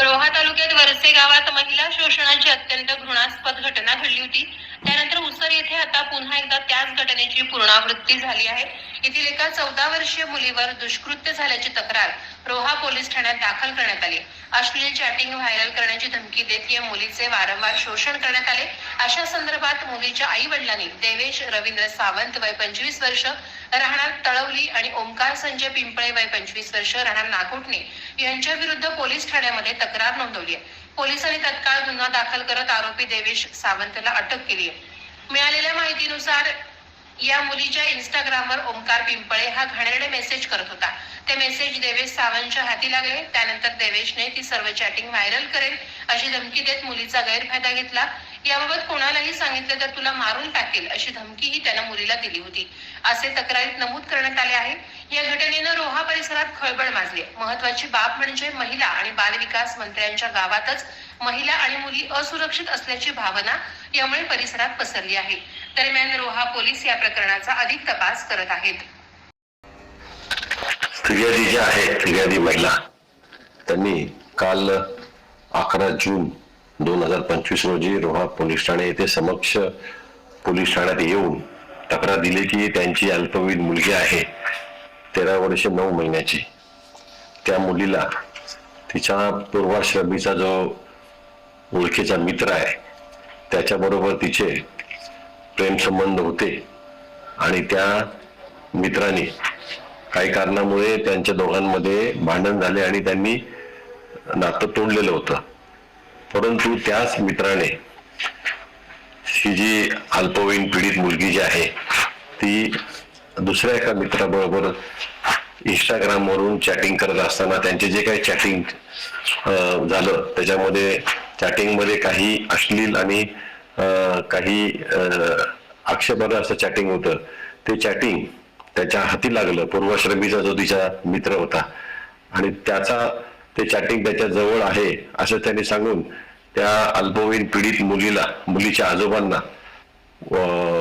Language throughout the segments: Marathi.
पेठे गावात महिला शोषणाची अत्यंत घृणास्पद घटना घडली होती. त्यानंतर उसर येथे आता पुन्हा एकदा त्याच घटनेची पुनरावृत्ती झाली आहे. येथील एका चौदा वर्षीय मुलीवर दुष्कृत्य झाल्याची तक्रार रोहा पोलीस ठाण्यात दाखल करण्यात आली. अश्लील चॅटिंग व्हायरल करण्याची धमकी देत या मुलीचे वारंवार शोषण करण्यात आले. अशा संदर्भात मुलीच्या आई वडिलांनी देवेश रवींद्र सावंत वय पंचवीस वर्ष राहणार तळवली आणि ओमकार संजय पिंपळे वय पंचवीस वर्ष राहणार नागोटणे. यांच्या विरुद्ध पोलीस ठाण्यामध्ये तक्रार नोंदवली आहे. पोलिसांनी तत्काळ गुन्हा दाखल करत आरोपी देवेश सावंतला अटक केली आहे. मिळालेल्या माहितीनुसार या मुलीच्या इंस्टाग्रामवर ओमकार पिंपळे हा घाणेरडे मेसेज करत होता. ते मेसेज देवेश सावंतच्या हाती लागले. त्यानंतर देवेशने ती सर्व चॅटिंग व्हायरल करेल अशी धमकी देत मुलीचा गैरफायदा घेतला. याबाबत कोणालाही सांगितलं तर तुला मारून टाकेल अशी धमकीही त्यानं मुलीला दिली होती. असे तक्रारीत नमूद करण्यात आले आहे. या घटनेनं रोहा परिसरात खळबळ माजली. महत्वाची बाब म्हणजे महिला आणि बालविकास मंत्र्यांच्या गावातच महिला आणि मुली असुरक्षित असल्याची भावना यामुळे परिसरात पसरली आहे. दरम्यान रोहा पोलीस या प्रकरणाचा अधिक तपास करत आहेत. फिर्यादी ज्या आहेत फिर्यादी महिला त्यांनी काल अकरा जून दोन हजार पंचवीस रोजी रोहा पोलीस ठाणे येथे समक्ष पोलीस ठाण्यात येऊन तक्रार दिली की त्यांची अल्पवयीन मुलगी आहे तेरा वर्ष नऊ महिन्याची. त्या मुलीला तिच्या पूर्वाश्रमीचा जो ओळखीचा मित्र आहे त्याच्याबरोबर तिचे प्रेमसंबंध होते आणि त्या मित्राने काही कारणामुळे त्यांच्या दोघांमध्ये भांडण झाले आणि त्यांनी नातं तोडलेलं होतं. परंतु त्याच मित्राने ही जी अल्पवयीन पीडित मुलगी जी आहे ती दुसऱ्या एका मित्राबरोबर इंस्टाग्राम वरून चॅटिंग करत असताना त्यांचे जे काही चॅटिंग झालं त्याच्यामध्ये चॅटिंगमध्ये काही अश्लील आणि अं, काही अं, आक्षेपार्ह असं चॅटिंग होतं. ते चॅटिंग त्याच्या हाती लागलं. पूर्वाश्रमीचा जो तिचा मित्र होता. आणि त्याचा ते चॅटिंग त्याच्याजवळ आहे असं त्यांनी सांगून त्या अल्पवयीन पीडित मुलीला मुलीच्या आजोबांना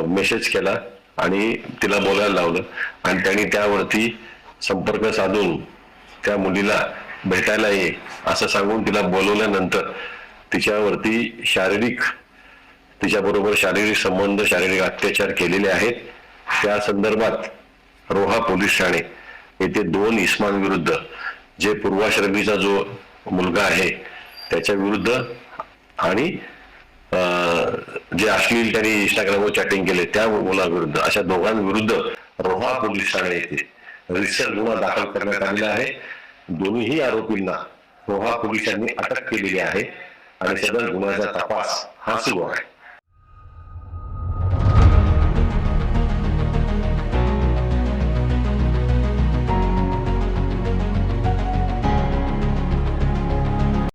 मेसेज केला आणि तिला बोलायला लावलं. आणि त्यांनी त्यावरती संपर्क साधून त्या मुलीला भेटायला ये असं सांगून तिला बोलवल्यानंतर तिच्यावरती शारीरिक तिच्याबरोबर शारीरिक संबंध शारीरिक अत्याचार केलेले आहेत. त्या संदर्भात रोहा पोलीस ठाणे येथे दोन इस्मांविरुद्ध जे पूर्वाश्रमीचा जो मुलगा आहे त्याच्या विरुद्ध आणि जे अश्लील त्यांनी इंस्टाग्रामवर चॅटिंग केले त्या मुलाविरुद्ध अशा दोघांविरुद्ध रोहा पोलीस ठाणे येथे रिसर गुन्हा दाखल करण्यात आलेला आहे. दोन्ही आरोपींना रोहा पोलिसांनी अटक केलेली आहे आणि सदर गुन्ह्याचा तपास हा सुरू आहे.